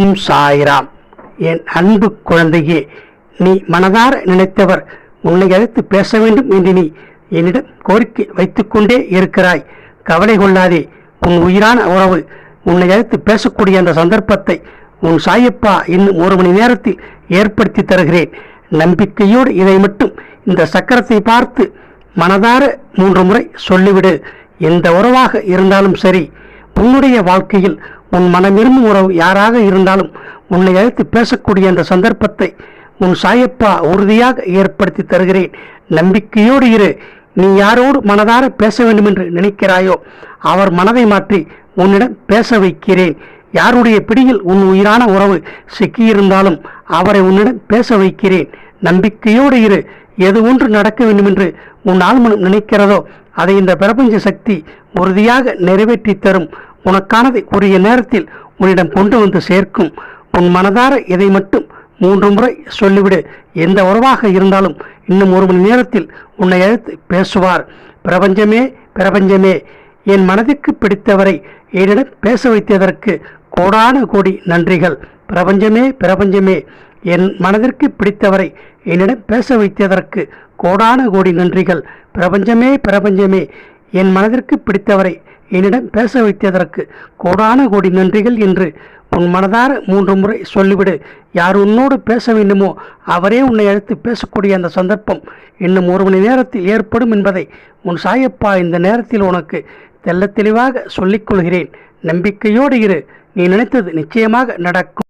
ஓம் சாய்ராம். என் அன்பு குழந்தையே நீ மனதார நினைத்தவர். உன்னை அழைத்து பேச வேண்டும் என்று நீ என்னிடம் கோரிக்கை வைத்துக்கொண்டே இருக்கிறாய். கவலை கொள்ளாதே உன் உயிரான உறவு. உன்னை அழைத்து பேசக்கூடிய அந்த சந்தர்ப்பத்தை உன் சாயப்பா இன்னும் ஒரு மணி நேரத்தில் ஏற்படுத்தி தருகிறேன். நம்பிக்கையோடு இதை மட்டும் இந்த சக்கரத்தை பார்த்து மனதார மூன்று முறை சொல்லிவிடு. எந்த உறவாக இருந்தாலும் சரி உன்னுடைய வாழ்க்கையில் உன் மனமிரும்பும் உறவு யாராக இருந்தாலும் உன்னை அழைத்து பேசக்கூடிய அந்த சந்தர்ப்பத்தை உன் சாயப்பா உறுதியாக ஏற்படுத்தி தருகிறேன். நம்பிக்கையோடு இரு. நீ யாரோடு மனதார பேச வேண்டும் என்று நினைக்கிறாயோ அவர் மனதை மாற்றி உன்னிடம் பேச வைக்கிறேன். யாருடைய பிடியில் உன் உயிரான உறவு சிக்கியிருந்தாலும் அவரை உன்னிடம் பேச வைக்கிறேன். நம்பிக்கையோடு இரு. எது ஒன்று நடக்க வேண்டும் என்று உன் ஆழ்மனம் நினைக்கிறதோ அதை இந்த பிரபஞ்ச சக்தி உறுதியாக நிறைவேற்றி தரும். உனக்கானதை உரிய நேரத்தில் உன்னிடம் கொண்டு வந்து சேர்க்கும். உன் மனதார இதை மட்டும் மூன்று முறை சொல்லிவிடு. எந்த உறவாக இருந்தாலும் இன்னும் ஒரு மணி நேரத்தில் உன்னை அழைத்து பேசுவார். பிரபஞ்சமே பிரபஞ்சமே. என் மனதிற்கு பிடித்தவரை என்னிடம் பேச வைத்ததற்கு கோடான கோடி நன்றிகள். பிரபஞ்சமே பிரபஞ்சமே. என் மனதிற்கு பிடித்தவரை என்னிடம் பேச வைத்ததற்கு கோடான கோடி நன்றிகள். பிரபஞ்சமே பிரபஞ்சமே. என் மனதிற்கு பிடித்தவரை என்னிடம் பேச வைத்ததற்கு கோடான கோடி நன்றிகள் என்று உன் மனதார மூன்று முறை சொல்லிவிடு. யார் உன்னோடு பேச வேண்டுமோ அவரே உன்னை அழைத்து பேசக்கூடிய அந்த சந்தர்ப்பம் இன்னும் ஒரு மணி நேரத்தில் ஏற்படும் என்பதை உன் சாயப்பா இந்த நேரத்தில் உனக்கு தெள்ள தெளிவாக சொல்லிக்கொள்கிறேன் நம்பிக்கையோடு இரு. நீ நினைத்தது நிச்சயமாக நடக்கும்.